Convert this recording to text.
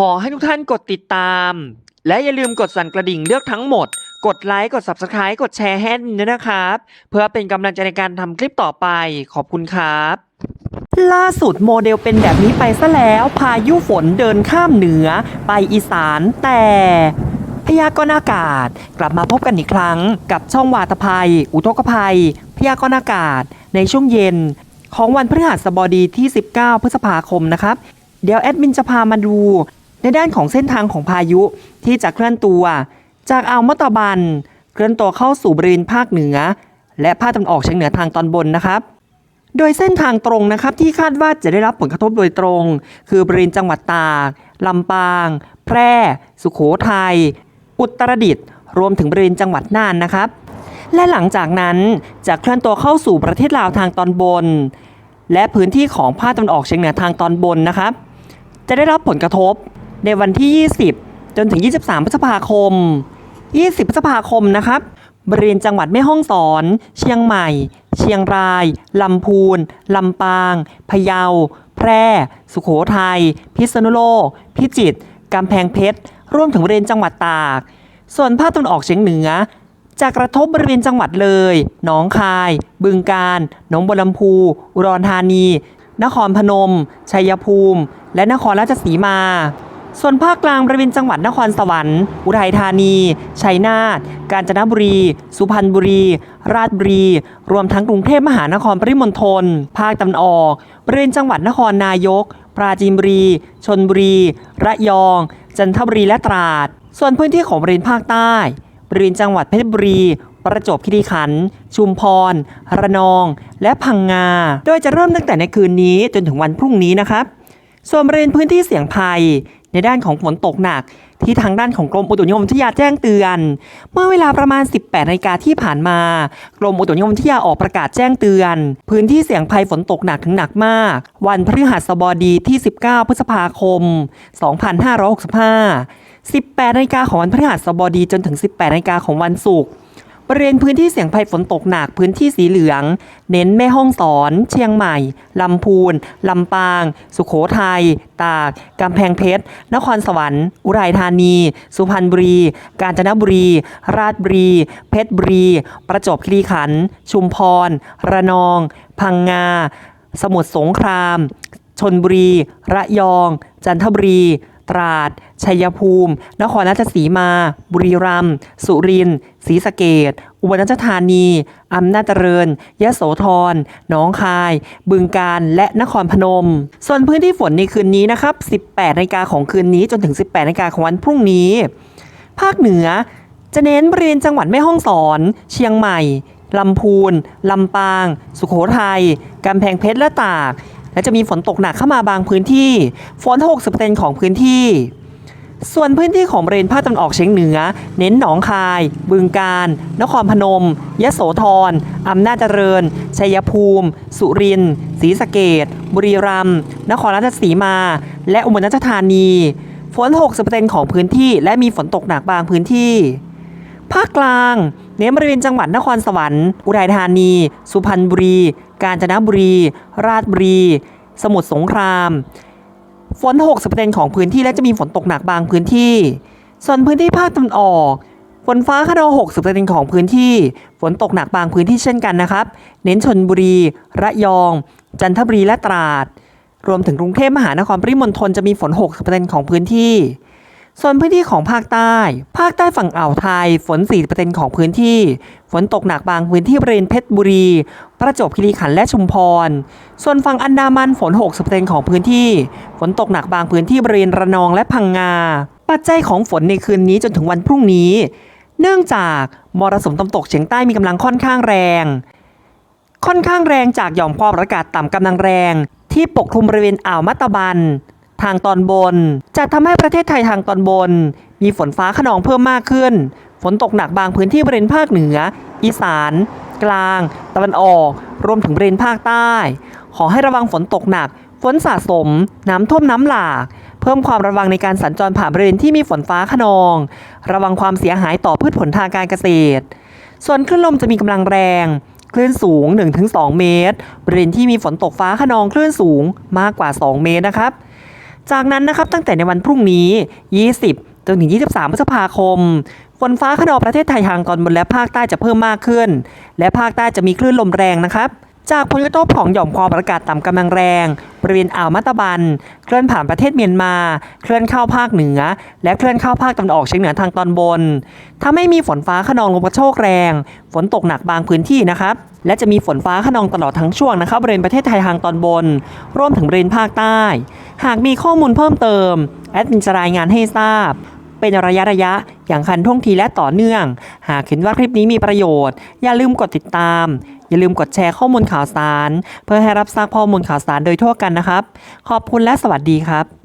ขอให้ทุกท่านกดติดตาม และอย่าลืมกดสั่นกระดิ่งเลือกทั้งหมด กดไลค์ กด Subscribe กดแชร์ให้ด้วยนะครับ เพื่อเป็นกำลังใจในการทำคลิปต่อไป ขอบคุณครับ ล่าสุดโมเดลเป็นแบบนี้ไปซะแล้ว พายุฝนเดินข้ามเหนือ ไปอีสานแต่พยากรณ์อากาศกลับมาพบกันอีกครั้ง กับช่องวาตภัย อุทกภัย พยากรณ์อากาศ ในช่วงเย็น ของวันพฤหัสบดีที่ 19 พฤษภาคมนะครับ เดี๋ยวแอดมินจะพามาดู ในด้านของเส้นทางของพายุที่จะเคลื่อนตัว จากอ่าวมะตบัน เคลื่อนตัวเข้าสู่บริเวณภาคเหนือ และภาคตะวันออกเฉียงเหนือทางตอนบนนะครับ โดยเส้นทางตรงนะครับที่คาดว่าจะได้รับผลกระทบโดยตรง คือบริเวณจังหวัดตากลำปาง แพร่ สุขโขทัยอุตรดิตถ์รวมถึงบริเวณจังหวัดน่านนะครับ และหลังจากนั้นจะเคลื่อนตัวเข้าสู่ประเทศลาวทางตอนบน และพื้นที่ของภาคตะวันออกเฉียงเหนือทางตอนบนนะครับ จะได้รับผลกระทบ ในวันที่ 20 จนถึง 23 พฤษภาคม 20 พฤษภาคมนะครับบริเวณจังหวัดแม่ฮ่องสอน เชียงใหม่ เชียงราย ลำพูน ลำปาง พะเยา แพร่ สุโขทัย พิษณุโลก พิจิตร กำแพงเพชร ร่วมถึงบริเวณจังหวัดตาก ส่วนภาคตะวันออกเฉียงเหนือ จะกระทบบริเวณจังหวัดเลย หนองคาย บึงกาฬ หนองบัวลำพู อุดรธานี นครพนม ชัยภูมิ และนครราชสีมา ส่วนภาคกลางบริเวณจังหวัดนครสวรรค์ อุทัยธานี ชัยนาท กาญจนบุรี สุพรรณบุรี ราชบุรี รวมทั้งกรุงเทพมหานครปริมณฑล ภาคตะวันออก บริเวณจังหวัดนครนายก ปราจีนบุรี ชนบุรี ระยอง จันทบุรี และตราด ส่วนพื้นที่ของบริเวณภาคใต้ บริเวณจังหวัดเพชรบุรี ประจวบคีรีขันธ์ ชุมพร ระนอง และพังงา โดยจะเริ่มตั้งแต่ในคืนนี้จนถึงวันพรุ่งนี้นะครับ ส่วนบริเวณพื้นที่เสี่ยงภัย ในด้านของฝนตกหนัก ที่ทางด้านของกรมอุตุนิยมวิทยาแจ้งเตือน เมื่อเวลาประมาณ 18นาฬิกาที่ผ่านมา กรมอุตุนิยมวิทยาออกประกาศแจ้งเตือน พื้นที่เสี่ยงภัยฝนตกหนักถึงหนักมาก วันพฤหัสบดีที่ 19 พฤษภาคม 2565 18นาฬิกาของวันพฤหัสบดีจนถึง 18นาฬิกาของวันศุกร์ บริเวณพื้นที่เสี่ยงภัยฝนตกหนักพื้นที่สีเหลือง เน้นแม่ห้องสอน เชียงใหม่ ลำพูน ลำปาง สุโขทัย ตาก กำแพงเพชร นครสวรรค์ อุไรธานี สุพรรณบุรี กาญจนบุรี ราชบุรี เพชรบุรี ประจวบคีรีขันธ์ ชุมพร ระนอง พังงา สมุทรสงคราม ชนบุรี ระยอง จันทบุรี ตราด ชัยภูมิ นครราชสีมา บุรีรัมย์ สุรินทร์ ศรีสะเกดอุบลราชธานี อำนาจเจริญยโสธร หนองคาย บึงกาฬ และนครพนม ส่วนพื้นที่ฝนในคืนนี้นะครับ 18นาฬิกาของคืนนี้จนถึง 18นาฬิกาของวันพรุ่งนี้ ภาคเหนือ จะเน้นบริเวณจังหวัดแม่ฮ่องสอน เชียงใหม่ลำพูน ลำปาง สุโขทัย กำแพงเพชรและตาก และจะมีฝนตกหนักเข้ามาบางพื้นที่ ฝน 60%ของพื้นที่ ส่วนพื้นที่ของบริเวณภาคตะวันออกเฉียงเหนือ เน้นหนองคาย บึงกาฬ นครพนม ยะโสธร อำนาจเจริญ ชัยภูมิ สุรินทร์ ศรีสะเกดบุรีรัมย์ นครราชสีมา และอุบลราชธานี ฝน 60%ของพื้นที่ และมีฝนตกหนักบางพื้นที่ ภาคกลาง เน้นบริเวณจังหวัดนครสวรรค์ อุทัยธานี สุพรรณบุรี กาญจนบุรี ราชบุรี สมุทรสงคราม ฝน 60%ของพื้นที่และจะมีฝนตกหนักบางพื้นที่ ส่วนพื้นที่ภาคตะวันออก ฝนฟ้าขนอง60%ของพื้นที่ ฝนตกหนักบางพื้นที่เช่นกันนะครับ เน้นชนบุรี ระยอง จันทบุรีและตราด รวมถึงกรุงเทพมหานครปริมณฑลจะมีฝน 60%ของพื้นที่ ส่วนพื้นที่ของภาคใต้ ภาคใต้ฝั่งอ่าวไทย ฝน 4%ของพื้นที่ ฝนตกหนักบางพื้นที่บริเวณเพชรบุรี ประจวบคีรีขันธ์และชุมพร ส่วนฝั่งอันดามันฝน 6%ของพื้นที่ ฝนตกหนักบางพื้นที่บริเวณระนองและพังงา ปัจจัยของฝนในคืนนี้จนถึงวันพรุ่งนี้ เนื่องจากมรสุมตะวันตกเฉียงใต้มีกำลังค่อนข้างแรง ค่อนข้างแรงจากหย่อมความอากาศต่ำกำลังแรง ที่ปกคลุมบริเวณอ่าวมัตตบัน ทางตอนบน จะทำให้ประเทศไทยทางตอนบน มีฝนฟ้าขนองเพิ่มมากขึ้น ฝนตกหนักบางพื้นที่บริเวณภาคเหนือ อีสาน กลาง ตะวันออก รวมถึงบริเวณภาคใต้ ขอให้ระวังฝนตกหนัก ฝนสะสม น้ำท่วมน้ำหลาก เพิ่มความระวังในการสัญจรผ่านบริเวณที่มีฝนฟ้าขนอง ระวังความเสียหายต่อพืชผลทางการเกษตร ส่วนคลื่นลมจะมีกำลังแรงคลื่นสูง 1-2 เมตร บริเวณที่มีฝนตกฟ้าขนองคลื่นสูงมากกว่า 2 เมตรนะครับ จากนั้นนะครับตั้งแต่ในวันพรุ่งนี้ 20 จนถึง 23 พฤษภาคม ฝนฟ้าขนองประเทศไทยทางตอนบนและภาคใต้จะเพิ่มมากขึ้น และภาคใต้จะมีคลื่นลมแรงนะครับ จากผลกระทบของหย่อมความอากาศต่ำกำลังแรง บริเวณอ่าวมัตบัน เคลื่อนผ่านประเทศเมียนมา เคลื่อนเข้าภาคเหนือ และเคลื่อนเข้าภาคตะวันออกเฉียงเหนือทางตอนบนทำให้มีฝนฟ้าขนองลมกระโชกแรง ฝนตกหนักบางพื้นที่นะครับและจะมีฝนฟ้าขนองตลอดทั้งช่วงนะครับบริเวณประเทศไทยทางตอนบน รวมถึงบริเวณภาคใต้ หากมีข้อมูลเพิ่มเติม แอดมินจะรายงานให้ทราบ เป็นระยะระยะอย่างคันท่วงทีและต่อเนื่อง หากเห็นว่าคลิปนี้มีประโยชน์ อย่าลืมกดติดตาม อย่าลืมกดแชร์ข้อมูลข่าวสาร เพื่อให้รับทราบข้อมูลข่าวสารโดยทั่วกันนะครับ ขอบคุณและสวัสดีครับ